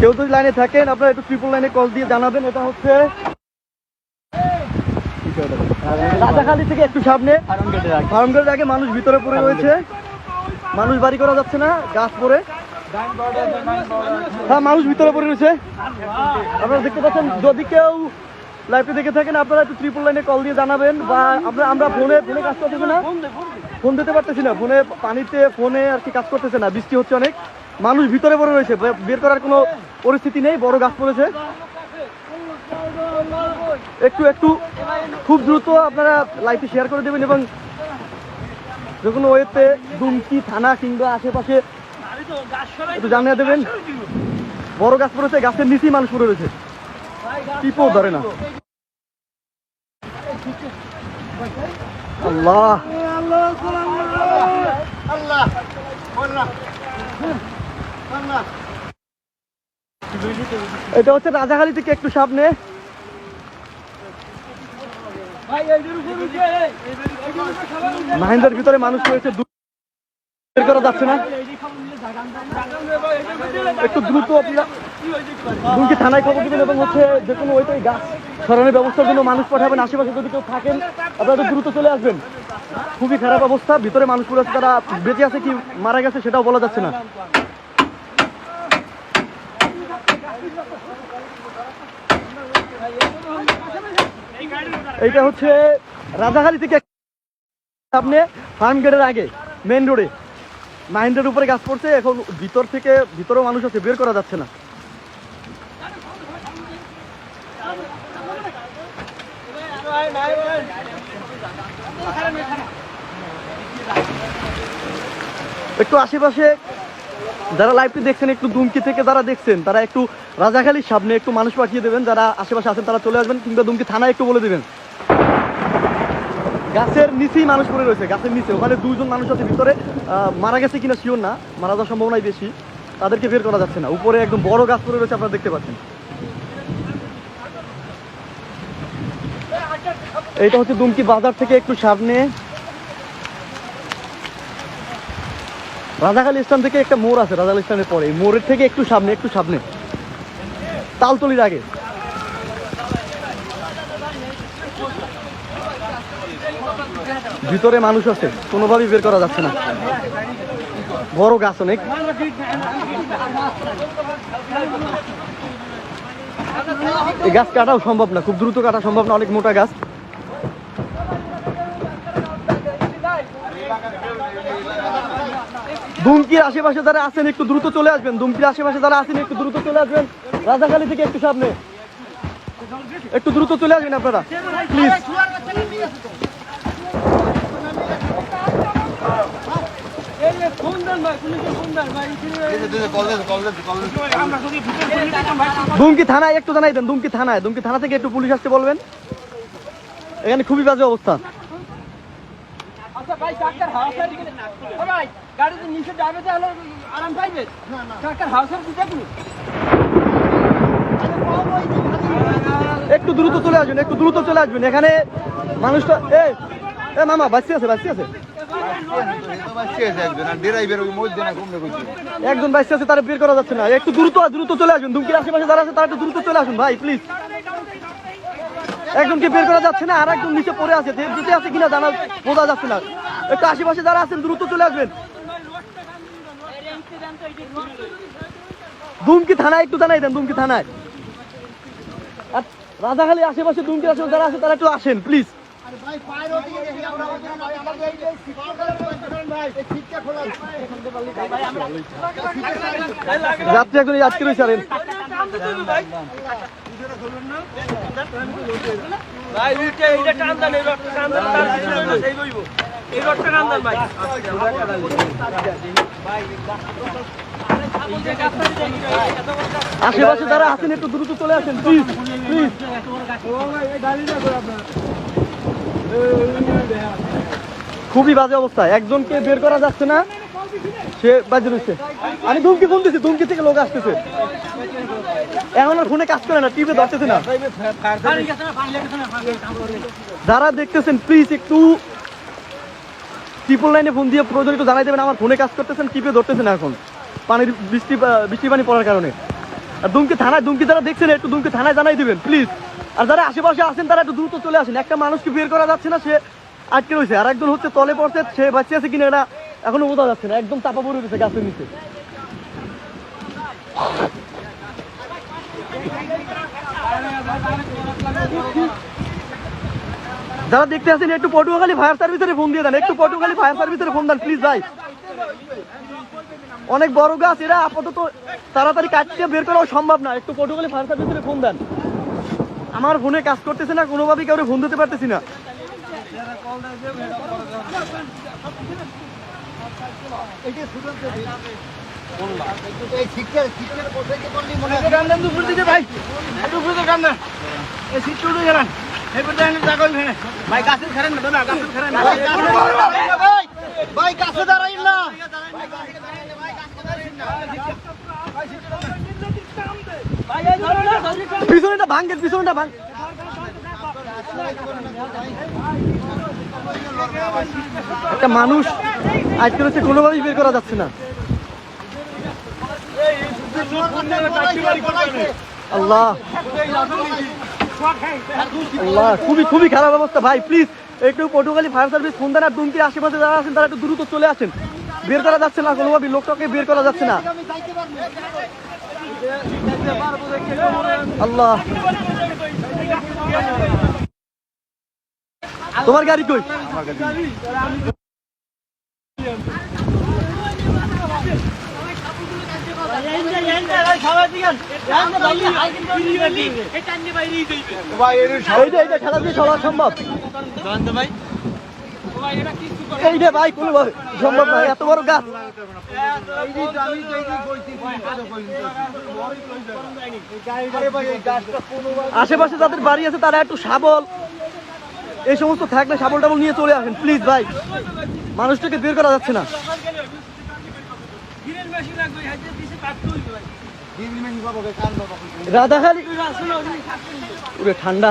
কেউ যদি লাইনে থাকেন আপনারা একটু ট্রিপল লাইনে কল দিয়ে জানাবেন এটা হচ্ছে রাজাখালী থেকে একটু সামনে। ফার্ম গেটের আগে মানুষ ভিতরে পড়ে রয়েছে। মানুষ বাড়ি করা যাচ্ছে না গাছ পড়ে। হ্যাঁ মানুষ ভিতরে পড়ে রয়েছে। আপনারা দেখতে পাচ্ছেন, যদি কেউ লাইভে দেখে থাকেন, আপনারা একটু ট্রিপল লাইনে কল দিয়ে জানাবেন বা আমরা আমরা ফোনে ফোনে কাজ করতেছি না। ফোন দিতে পারতেছি না। ফোনে পানিতে, ফোনে আর কি কাজ করতেছে না। বৃষ্টি হচ্ছে অনেক। মানুষ ভিতরে পড়ে রয়েছে। বের করার কোনো পরিস্থিতি নেই। বড় গাছ পড়েছে। একটু একটু খুব দ্রুত আপনারা লাইভে শেয়ার করে দেবেন এবং যে কোনো ওয়েতে, দুমকি থানা কিংবা আশেপাশে একটু জানিয়ে দেবেন? বড় গাছ পড়েছে, গাছের নিচেই মানুষ পড়ে রয়েছে। টিপো ধরে না। আল্লাহ। এটা হচ্ছে রাজাখালী থেকে একটু সামনে। মাহিন্দার ভিতরে মানুষ রয়েছে বের করা যাচ্ছে না। একটু দ্রুত আপনারা থানায় খবর এবং হচ্ছে যে কোনো ওইটাই গাছ সরানোর ব্যবস্থার জন্য মানুষ পাঠাবেন, আশেপাশে যদি কেউ থাকেন, আপনারা দ্রুত চলে আসবেন। খুবই খারাপ অবস্থা, ভিতরে মানুষ পড়ে আছে, তারা বেঁচে আছে কি মারা গেছে সেটাও বলা যাচ্ছে না। এইটা হচ্ছে রাজাখালী থেকে সামনে ফার্ম গেটের আগে মেন রোডে। মাইন্ডের উপরে গাছ পড়ছে, এখন ভিতর থেকে ভিতরেও মানুষ আছে, বের করা যাচ্ছে না। একটু আশেপাশে যারা লাইভটি দেখছেন, একটু দুমকি থেকে যারা দেখছেন, তারা একটু রাজাখালীর সামনে একটু মানুষ পাঠিয়ে দেবেন। যারা আশেপাশে আছেন, তারা চলে আসবেন, কিংবা দুমকি থানায় একটু বলে দেবেন। গাছের নিচেই মানুষ পড়ে রয়েছে, গাছের নিচে। ওখানে দুইজন মানুষ আছে ভিতরে। মারা গেছে কিনা শিওর না, মারা যাওয়ার সম্ভাবনাই বেশি। তাদেরকে বের করা যাচ্ছে না। উপরে একদম বড় গাছ পড়ে রয়েছে, আপনারা দেখতে পাচ্ছেন। এইটা হচ্ছে দুমকি বাজার থেকে একটু সামনে। রাজাখালী স্থান থেকে একটা মোড় আছে, রাজাখালী স্থানের পরে। মোড়ের থেকে একটু সামনে একটু সামনে। তালতলির আগে। ভিতরে মানুষ আছে, কোনোভাবেই বের করা যাচ্ছে না। বড় গাছ অনেক। এই গাছ কাটাও সম্ভব না, খুব দ্রুত কাটা সম্ভব না, অনেক মোটা গাছ। দুমকির আশেপাশে যারা আছেন, একটু দ্রুত চলে আসবেন। দুমকির আশেপাশে যারা আছেন, একটু দ্রুত চলে আসবেন। রাজাখালী থেকে একটু সামনে। একটু দ্রুত চলে আসবেন আপনারা, প্লিজ। দুমকি থানায় একটু জানাই দেন দুমকি থানায়। দুমকি থানা থেকে একটু পুলিশ আসতে বলবেন। এখানে খুবই বাজে অবস্থা। আচ্ছা একটু দ্রুত চলে আসবেন একটু দ্রুত চলে আসবেন এখানে মানুষটা এ এ মামা বাঁচতে আছে বাঁচতে আছে। একজন বাইসে আছে, তারা বের করা যাচ্ছে না। একটু দ্রুত দ্রুত চলে আসবেন দুমকির আশেপাশে যারা আছে, তারা একটু দ্রুত চলে আসুন, ভাই প্লিজ একজনকে বের করা যাচ্ছে না, আর একজন নিচে পড়ে আছে। বেঁচে আছে কিনা জানা, বোঝা যাচ্ছে না। একটু আশেপাশে যারা আছেন, দ্রুত চলে আসবেন। দুমকি থানায়, একটু জানাই দেন দুমকি থানায়। আর রাজাখালী আশেপাশে দুমকির আশেপাশে যারা আছে, তারা একটু আসেন প্লিজ যাত্রী এখন আজকে রয়েছে আর। ভাই উঠে এটা টান দেন এই রডটা টান দেন তার সেই লইব এই রডটা টান দেন ভাই। আশেপাশে যারা আছেন একটু দ্রুত চলে আসেন। প্লিজ প্লিজ খুবই বাজে অবস্থা। একজনকে বের করা যাচ্ছে না, সে বাজে রয়েছে। আমি ধুমকি ফোন দিছি ধুমকি থেকে লোক আসতেছে। এখন আর ফোনে কাজ করে না, টিভি ধরতেছে না। যারা দেখতেছেন প্লিজ একটু ট্রিপল লাইনে ফোন দিয়ে প্রয়োজন একটু জানাই দেবেন, আমার ফোনে কাজ করতেছেন টিপে ধরতেছে না এখন। পানির বৃষ্টি বৃষ্টি পানি পড়ার কারণে। আর দুমকি থানায় দুমকি যারা দেখছেন, একটু দুমকি থানায় জানাই দিবেন প্লিজ আর যারা আশেপাশে আছেন, তারা একটু দ্রুত চলে আসেন। একটা মানুষকে বের করা যাচ্ছে না, সে আটকে রয়েছে। আর একজন হচ্ছে তলে পড়ছে, সে বাঁচে আছে কিনা এটা এখনও বোঝা যাচ্ছে না। একদম চাপা পড়ে গেছে গাছের নিচে। যারা দেখতে আসেন একটু পটুয়াখালী ফায়ার সার্ভিসের ফোন দিয়ে দেন। একটু পটুয়াখালী ফায়ার সার্ভিসের ফোন দেন প্লিজ ভাই। অনেক বড় গাছ, এরা আপাতত তাড়াতাড়ি কাটতে বের করাও সম্ভব না। একটু পটুয়াখালী ফায়ার সার্ভিসের ফোন দেন। আমার ফোনে কাজ করতেছে না কোনোভাবেই কাউকে ফোন দিতে পারতেছি না ভাই গাছের খেলেন না গাছের খেলেন না ভাই কাছে দাঁড়াইন না ভাই এই ধরো না ধরি পিছনেটা ভাঙ্গেন পিছনেটা ভাঙ। একটা মানুষ আজকে হচ্ছে কোনোভাবেই বের করা যাচ্ছে না। আল্লাহ। আল্লাহ, খুবই খুবই খারাপ অবস্থা। ভাই প্লিজ একটু পটুয়াখালী ফায়ার সার্ভিস ফোন দেন আর দুমকির আশেপাশে যারা আছেন, তারা একটু দ্রুত চলে আসেন। বের করা যাচ্ছে না, কোনোভাবেই লোকটাকে বের করা যাচ্ছে না। আল্লাহ। তোমার গাড়ি কই? এইটা এইটা খেলা দিয়ে চলা সম্ভব এইটা ভাই, কোনো সম্ভব নয় এত বড় গাছ। আশেপাশে যাদের বাড়ি আছে, তারা একটু শাবল। এই সমস্ত থাকলে শাবল টাবল নিয়ে চলে আসেন প্লিজ ভাই। মানুষটাকে বের করা যাচ্ছে না। রাধাখালি ঠান্ডা।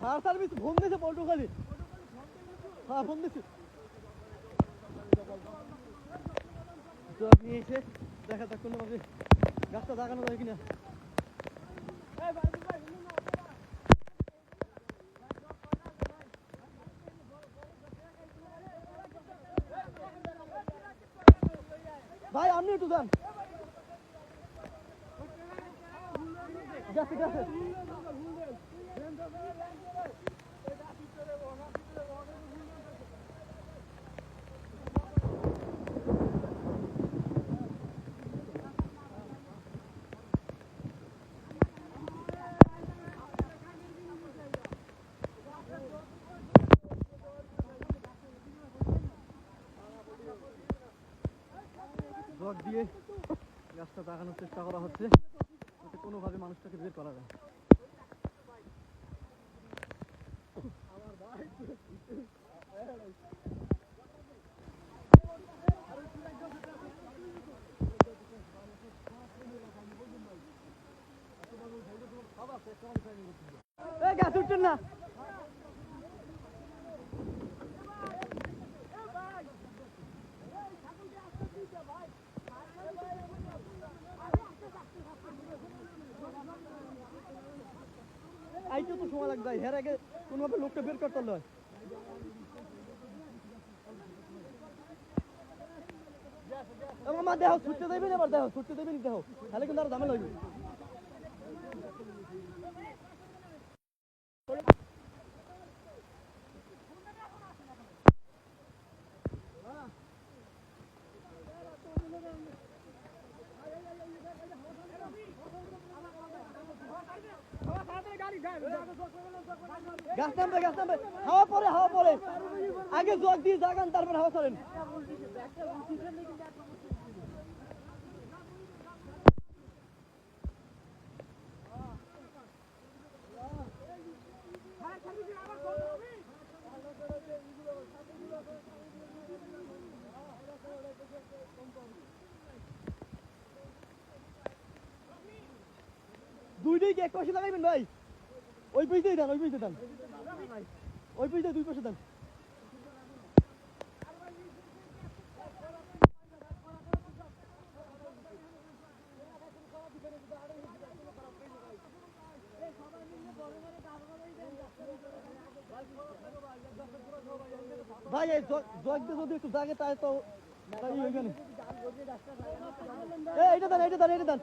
ফায়ার সার্ভিস ফোন দিয়েছে পল্টুখালি হ্যাঁ ফোন দিয়েছি। তো আপনি এসে দেখা যাক কোনোভাবে গাছটা দাগানো যায় কিনা। দিয়ে গাছটা দাগানোর চেষ্টা করা হচ্ছে, যাতে কোনোভাবে মানুষটাকে বের করা যায়। গাছ উঠছেন না। আইতে তো সময় লাগবে হের আগে কোনোভাবে লোকটা বের করতে হয় মা দেহ ছুটতে দেবেন এবার দেহ ছুটতে দেবেন দেহ। তাহলে কিন্তু আর ঝামেলা হইবে গাছ নামবে গাছ নামবে হাওয়া পরে হাওয়া পরে জগ দিয়ে জাগান তারপর হাওয়া করেন দুইটাই কি এক পাশে লাগাইবেন ভাই? ওই পিছতেই দেন, ওই পিছতে দেন। ওই পিছতে দুই পাশে দেন। দিয়ে যদি একটু জাগে তাই তো এইটা দেন এইটা দেন এইটা দেন।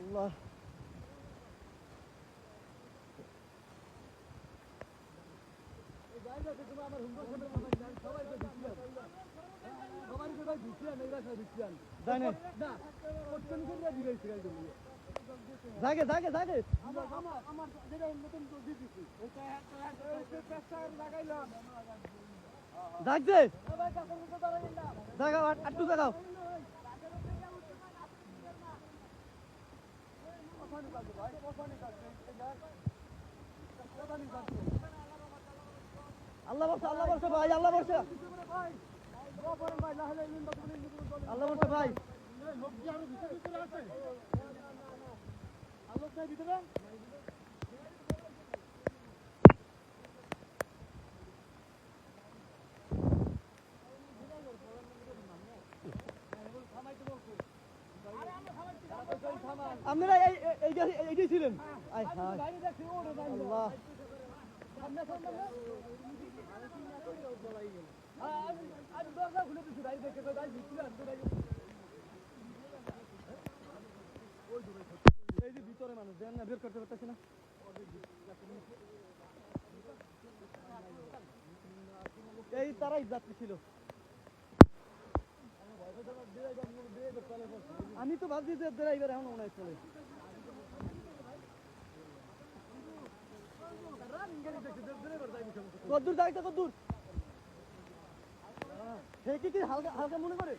আল্লাহ। জাগে জাগে জাগে জাগছে জাগাও আট- আটটু জাগাও আল্লাহ বর্ষা আল্লাহ বর্ষা ভাই আল্লাহ বর্ষা আল্লাহ ভাই। আপনারা এই এই- এইটা এইটাই ছিলেন? আল্লাহ। এই যে ভিতরে মানুষ না করতে না এই তারাই যাত্রী ছিল আমি তো ভাবছি যে ড্রাইভার এখন মনে হয় চলে কদ্দূর যাইতে কদ্দূর কি হালকা হালকা মনে করে?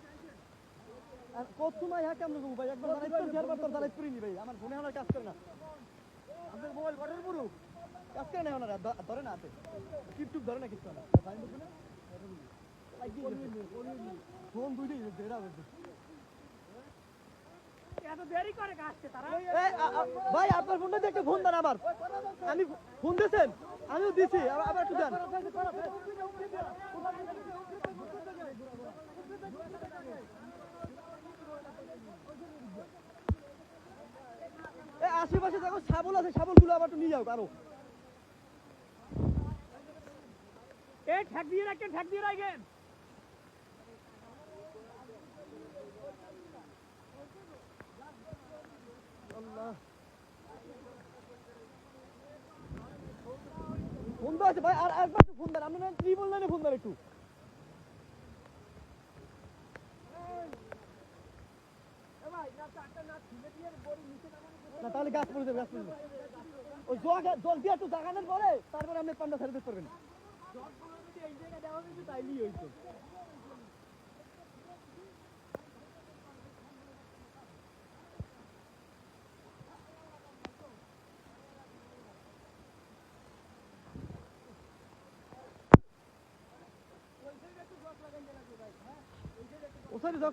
আর কত সময় কেমন ভাই? একবার দাঁড়াই চারবার দাঁড়াই করিনি ভাই। আমার ফোনে আমার কাজ করে না। আপনার মোবাইল কটার পুরো কাজ করে না ওনারা ধরে না হাতে। টিপটুপ ধরে না কিছু না? ফোন দুইটাই দেড়া বেশি করে ভাই আপনার ফোনটা ফোন দেন আবার। আমি ফোন দিয়েছেন? আমিও দিছি আবার একটু দেন। আশেপাশে দেখো শাবল আছে, শাবলগুলো আবার একটু নিয়ে যাও, আরও। এ ঠ্যাক দিয়ে রাখেন ঠ্যাক দিয়ে রাখেন আছে ভাই, আর একবার একটু ফোন আপনি না একটু গাছ তুলবো ওই জল জল দিয়ে একটু জাগানোর পরে তারপরে আপনি পান্ডা সার্ভিস করবেন। তাইলেই হইতো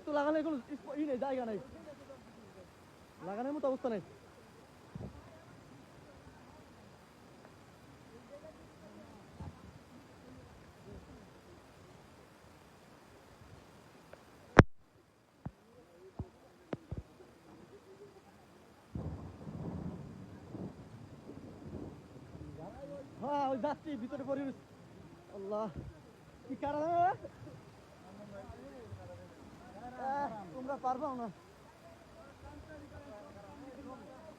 তো, লাগানোর কোনো ই নেই, জায়গা নেই। লাগানোর মতো অবস্থা নেই। হ্যাঁ ওই যাচ্ছি ভিতরে পরিবেশ আল্লাহ, কি কারণ? তোমরা পারবাও না।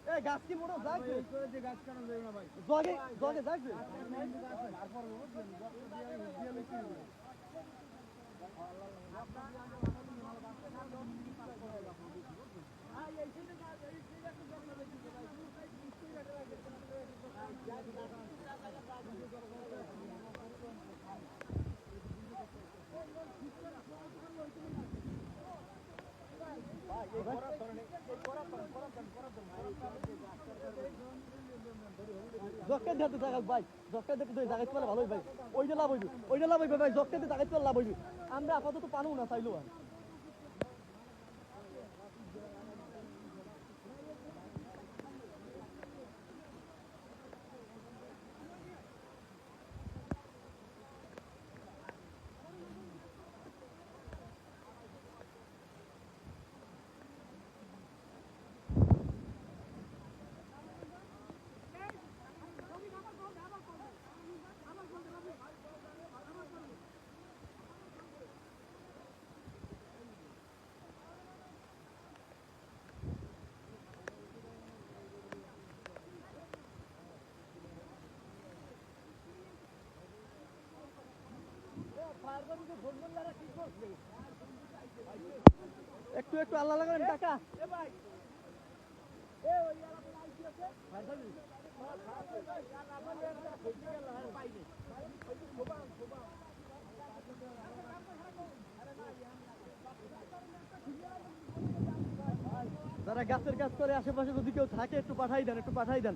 এ গাছ কি মোটা যাচ্ছে যে গাছ কাটা যাবে না ভাই জগে জগে যাচ্ছে জক্কা দিতে জায়গা ভাই জক্কা দিতে জায়গা পেলে ভালোই ভাই। ওইটা লাভ হইবে ওইটা লাভ হইবে ভাই পেলে লাভ হইবে। আমরা আপাতত পানো না, চাইলেও আর। একটু একটু আল্লাহ লাগাবেন, টাকা। যারা গাছের কাজ করে, আশেপাশে যদি কেউ থাকে, একটু পাঠাই দেন, একটু পাঠাই দেন।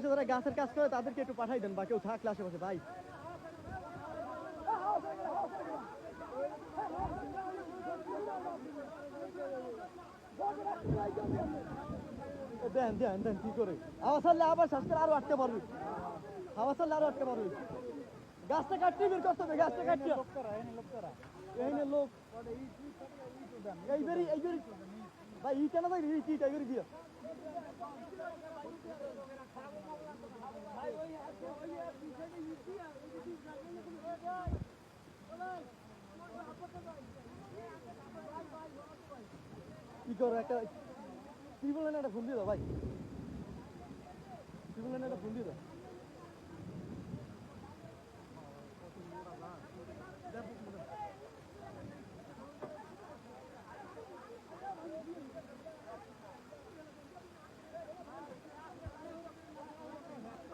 আশেপাশে যারা গাছের কাজ করে, তাদেরকে একটু পাঠাই দেন বা কেউ থাকলে আশেপাশে, ভাই। দেন দেন দেন, কি করে? আওয়াজ ছাড়লে আবার শ্বাস করে আরও আটকে পারবে। আওয়াজ ছাড়লে আরও আটকে পারবে। গাছটা কাটতে বের করতে হবে, গাছটা কাটতে এখানে লোক। এই বেরি এই বেরি। ভাই, ই কেন ভাই ই কি বেরি দিয়া কি করো, একটা ট্রিপল লাইনে একটা ফোন দিয়ে দাও, ভাই। ট্রিপল লাইনে একটা ফোন দিয়ে দাও।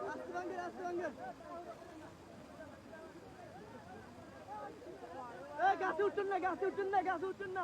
আস্তে ভাঙ্গের আস্তে ভাঙ্গের এই গাছে উঠছেন না গাছে উঠছেন না গাছে উঠছেন না।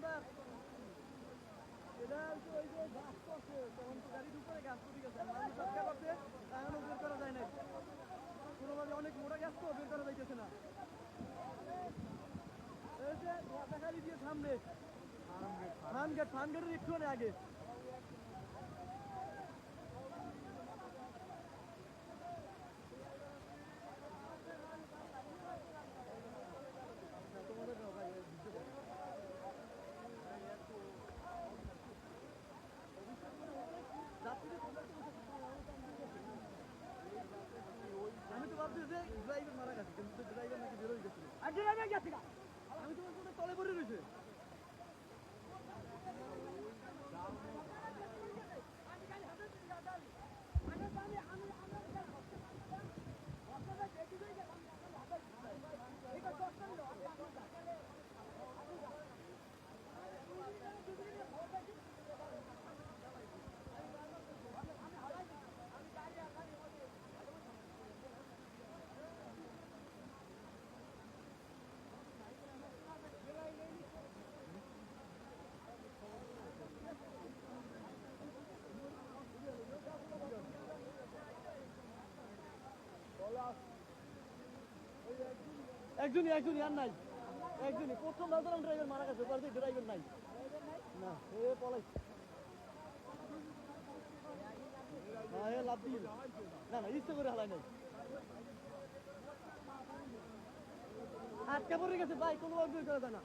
না এটা হচ্ছে ওই যে তো গাড়ির উপরে গাছ পড়ে গেছে বের করা যায় না কোনোভাবে অনেক মোটা গাছ তো বের করা যাইতেছে না এই যে দেখালি দিয়ে সামনে ফান গেট ফান গেটের একটু আগে তোমাদের না ভাই বুঝতে পারছি আমি তো ভাবছি যে ড্রাইভার মারা গেছে কিন্তু ড্রাইভার নাকি বেরোয় গেছিল আর ড্রাইভার গেছে গা আমি তোমার কোনো তলে পড়ে রয়েছে একজনই একজনই, আর নাই। একজনই। প্রথম সাধারণ ড্রাইভার মারা গেছে, ওপার ড্রাইভার নাই। না, এ পলাই। না পড়ে গেছে, ভাই, কোনো অগ্রহ করা যায় না।